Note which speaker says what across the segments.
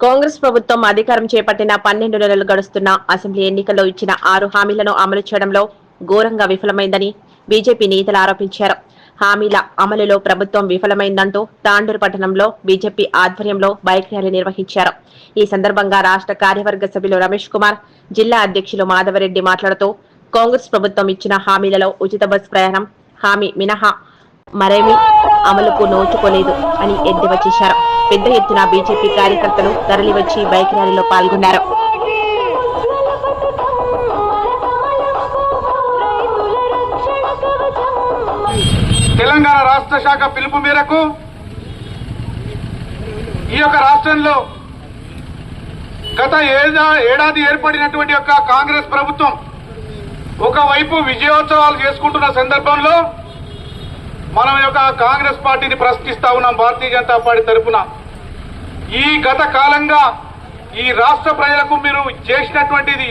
Speaker 1: కాంగ్రెస్ ప్రభుత్వం అధికారం చేపట్టిన పన్నెండు నెలలు గడుస్తున్న అసెంబ్లీ ఎన్నికల్లో ఇచ్చిన ఆరు హామీలను అమలు చేయడంలో ఘోరంగా విఫలమైందని బీజేపీ నేతలు ఆరోపించారు. హామీల అమలులో ప్రభుత్వం విఫలమైందంటూ తాండూరు పట్టణంలో బీజేపీ ఆధ్వర్యంలో బైక్ ర్యాలీ నిర్వహించారు. ఈ సందర్భంగా రాష్ట్ర కార్యవర్గ సభ్యులు రమేష్ కుమార్ జిల్లా అధ్యక్షులు మాధవరెడ్డి మాట్లాడుతూ కాంగ్రెస్ ప్రభుత్వం ఇచ్చిన హామీలలో ఉచిత బస్ ప్రయాణం హామీ మినహా మరేమీ అమలుకు నోచుకోలేదు అని ఎద్దేవా చేశారు. పెద్ద ఎత్తున బీజేపీ కార్యకర్తలు తరలివచ్చి బైక్ ర్యాలీలో పాల్గొన్నారు.
Speaker 2: తెలంగాణ రాష్ట్ర శాఖ పిలుపు మేరకు ఈ యొక్క రాష్ట్రంలో గత ఏడా- ఏడాది ఏర్పడినటువంటి యొక్క కాంగ్రెస్ ప్రభుత్వం ఒకవైపు విజయోత్సవాలు చేసుకుంటున్న సందర్భంలో మనం యొక్క కాంగ్రెస్ పార్టీని ప్రశ్నిస్తా ఉన్నాం భారతీయ జనతా పార్టీ తరఫున ఈ గత కాలంగా ఈ రాష్ట్ర ప్రజలకు మీరు చేసినటువంటిది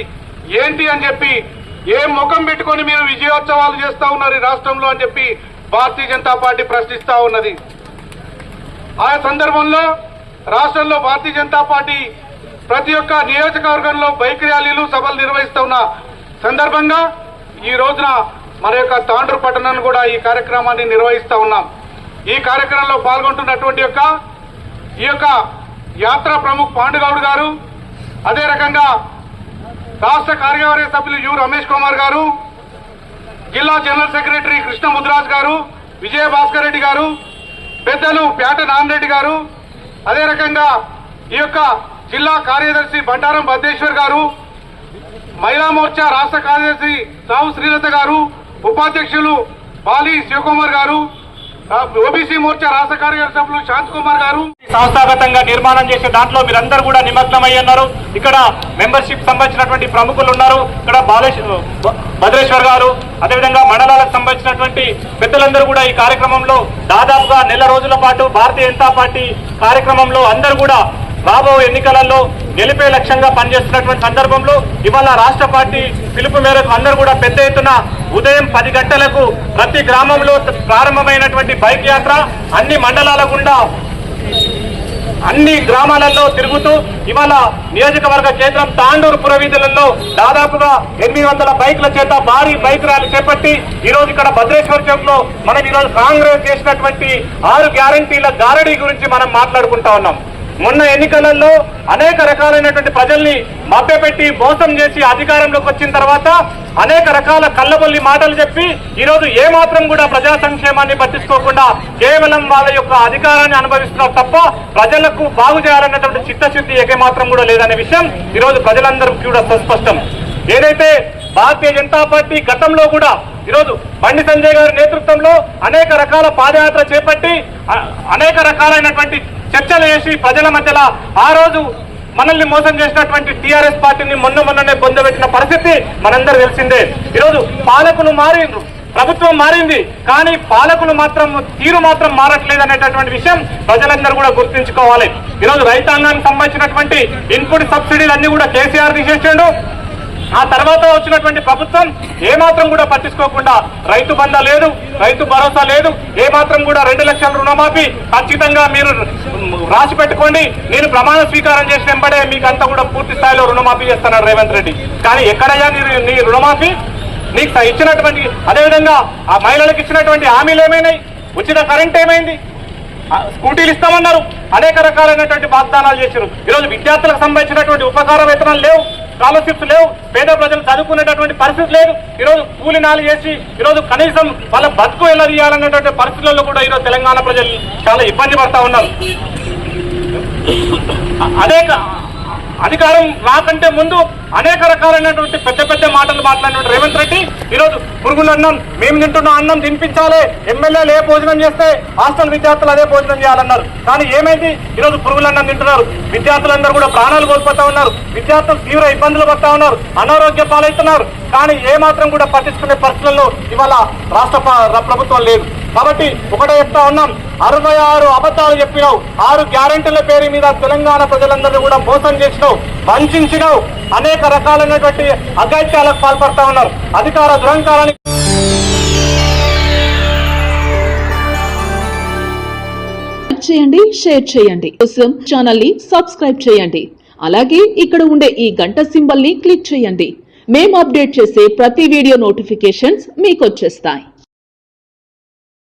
Speaker 2: ఏంటి అని చెప్పి ఏ ముఖం పెట్టుకొని మీరు విజయోత్సవాలు చేస్తా ఉన్నారు ఈ రాష్ట్రంలో అని చెప్పి భారతీయ జనతా పార్టీ ప్రశ్నిస్తా ఉన్నది. ఆ సందర్భంలో రాష్ట్రంలో భారతీయ జనతా పార్టీ ప్రతి ఒక్క నియోజకవర్గంలో బైక్ ర్యాలీలు సభలు నిర్వహిస్తూ ఉన్న సందర్భంగా ఈ రోజున మన యొక్క తాండ్రు పట్టణాన్ని కూడా ఈ కార్యక్రమాన్ని నిర్వహిస్తూ ఉన్నాం. ఈ కార్యక్రమంలో పాల్గొంటున్నటువంటి యొక్క ఈ యొక్క యాత్ర ప్రముఖ్ పాండుగౌడ్ గారు అదే రకంగా రాష్ట్ర కార్యవర్గ సభ్యులు యు రమేష్ కుమార్ గారు జిల్లా జనరల్ సెక్రటరీ కృష్ణ ముద్రాజ్ గారు విజయ భాస్కర్ రెడ్డి గారు పెద్దలు పేట నాన్రెడ్డి గారు అదే రకంగా ఈ యొక్క జిల్లా కార్యదర్శి బండారం భద్రేశ్వర్ గారు మహిళా మోర్చా రాష్ట్ర కార్యదర్శి సావు శ్రీలత గారు ఉపాధ్యక్షులు బాలి శివకుమార్ గారు ఓబీసీ మోర్చా రాష్ట్ర కార్యదర్శి సభ్యులు శాంత్ కుమార్ గారు.
Speaker 3: సంస్థాగతంగా నిర్మాణం చేసే దాంట్లో మీరందరూ కూడా నిమగ్నమై ఉన్నారు. ఇక్కడ మెంబర్షిప్ సంబంధించినటువంటి ప్రముఖులు ఉన్నారు. ఇక్కడ బాలేష్ బ- భద్రేశ్వర్ గారు అదేవిధంగా మండలాలకు సంబంధించినటువంటి పెద్దలందరూ కూడా ఈ కార్యక్రమంలో దాదాపుగా నెల రోజుల పాటు భారతీయ జనతా పార్టీ కార్యక్రమంలో అందరూ కూడా రాబో ఎన్నికలలో గెలిపే లక్ష్యంగా పనిచేస్తున్నటువంటి సందర్భంలో ఇవాళ రాష్ట్ర పార్టీ పిలుపు మేరకు అందరూ కూడా పెద్ద ఎత్తున ఉదయం పది గంటలకు ప్రతి గ్రామంలో ప్రారంభమైనటువంటి బైక్ యాత్ర అన్ని మండలాల గుండా అన్ని గ్రామాలలో తిరుగుతూ ఇవాళ నియోజకవర్గ కేంద్రం తాండూరు పురవీధులలో దాదాపుగా ఎనిమిది వందల బైక్ల చేత భారీ బైక్ ర్యాలీ చేపట్టి ఈరోజు ఇక్కడ భద్రేశ్వర చౌక్లో మనం ఈరోజు కాంగ్రెస్ చేసినటువంటి ఆరు గ్యారంటీల గారడీ గురించి మనం మాట్లాడుకుంటా ఉన్నాం. మొన్న ఎన్నికలలో అనేక రకాలైనటువంటి ప్రజల్ని మభ్యపెట్టి మోసం చేసి అధికారంలోకి వచ్చిన తర్వాత అనేక రకాల కళ్ళబొల్లి మాటలు చెప్పి ఈరోజు ఏ మాత్రం కూడా ప్రజా సంక్షేమాన్ని పట్టించుకోకుండా కేవలం వాళ్ళ యొక్క అధికారాన్ని అనుభవిస్తున్నారు తప్ప ప్రజలకు బాగు చేయాలన్నటువంటి చిత్తశుద్ధి ఏకే మాత్రం కూడా లేదనే విషయం ఈరోజు ప్రజలందరూ ప్రజలందరికీ కూడా సుస్పష్టం. ఏదైతే భారతీయ జనతా పార్టీ గతంలో కూడా ఈరోజు బండి సంజయ్ గారి నేతృత్వంలో అనేక రకాల పాదయాత్ర చేపట్టి అనేక రకాలైనటువంటి చర్చలు చేసి ప్రజల మధ్యలో ఆ రోజు మనల్ని మోసం చేసినటువంటి టీఆర్ఎస్ పార్టీని మొన్న మొన్ననే పొందబెట్టిన పరిస్థితి మనందరూ తెలిసిందే. ఈరోజు పాలకులు మారిండ్రు ప్రభుత్వం మారింది కానీ పాలకులు మాత్రం తీరు మాత్రం మారట్లేదు అనేటటువంటి విషయం ప్రజలందరూ కూడా గుర్తుంచుకోవాలి. ఈరోజు రైతాంగానికి సంబంధించినటువంటి ఇన్పుట్ సబ్సిడీలు అన్ని కూడా కేసీఆర్ తీసేసిండు. ఆ తర్వాత వచ్చినటువంటి ప్రభుత్వం ఏ మాత్రం కూడా పట్టించుకోకుండా రైతు బంధ లేదు రైతు భరోసా లేదు ఏ మాత్రం కూడా రెండు లక్షల రుణమాఫీ ఖచ్చితంగా మీరు రాసి పెట్టుకోండి. నేను ప్రమాణ స్వీకారం చేసిన వెంబడే మీకు అంతా కూడా పూర్తి స్థాయిలో రుణమాఫీ చేస్తున్నాడు రేవంత్ రెడ్డి. కానీ ఎక్కడయ్యా నీ నీ రుణమాఫీ? నీకు ఇచ్చినటువంటి అదేవిధంగా ఆ మహిళలకు ఇచ్చినటువంటి హామీలు ఏమైనాయి? ఉచిత కరెంట్ ఏమైంది? ఆ, స్కూటీలు ఇస్తామన్నారు. అనేక రకాలైనటువంటి వాగ్దానాలు చేశారు ఈరోజు విద్యార్థులకు సంబంధించినటువంటి ఉపకార వేతనాలు లేవు. స్కాలర్షిప్స్ లేవు. పేద ప్రజలు చదువుకునేటటువంటి పరిస్థితి లేదు. ఈరోజు కూలినాలు చేసి ఈరోజు కనీసం వాళ్ళ బతుకు ఎలా తీయాలనేటువంటి పరిస్థితుల్లో కూడా ఈరోజు తెలంగాణ ప్రజలు చాలా ఇబ్బంది పడతా ఉన్నారు. అదే అధికారం రాకంటే ముందు అనేక రకాలైనటువంటి పెద్ద పెద్ద మాటలు మాట్లాడినటువంటి రేవంత్ రెడ్డి ఈరోజు పురుగులు అన్నం మేము తింటున్న అన్నం తినిపించాలి ఎమ్మెల్యేలు ఏ భోజనం చేస్తే హాస్టల్ విద్యార్థులు అదే భోజనం చేయాలన్నారు. కానీ ఏమైంది? ఈరోజు పురుగులు అన్నం తింటున్నారు. విద్యార్థులందరూ కూడా ప్రాణాలు కోల్పోతా ఉన్నారు. విద్యార్థులు తీవ్ర ఇబ్బందులు పడతా ఉన్నారు. అనారోగ్య పాలవుతున్నారు. కానీ ఏ మాత్రం కూడా పట్టించుకునే పరిస్థితుల్లో ఇవాళ రాష్ట్ర ప్రభుత్వం లేదు. కాబట్టి ఒకటే చెప్తా ఉన్నాం. అరవై ఆరు అబద్ధాలు చెప్పినావు. ఆరు గ్యారెంటీల పేరు మీద తెలంగాణ ప్రజలందరినీ కూడా మోసం చేసినావు. వంచినావు అనేక రకాలైనటువంటి అగత్యాలకు పాల్పడతా ఉన్నారు అధికార దురంకారానికి
Speaker 4: చేయండి షేర్ చేయండి. కోసం ఛానల్ని సబ్స్క్రైబ్ చేయండి. అలాగే ఇక్కడ ఉండే ఈ గంట సింబల్ని క్లిక్ చేయండి. మేము అప్డేట్ చేసే ప్రతి వీడియో నోటిఫికేషన్స్ మీకు వచ్చేస్తాయి.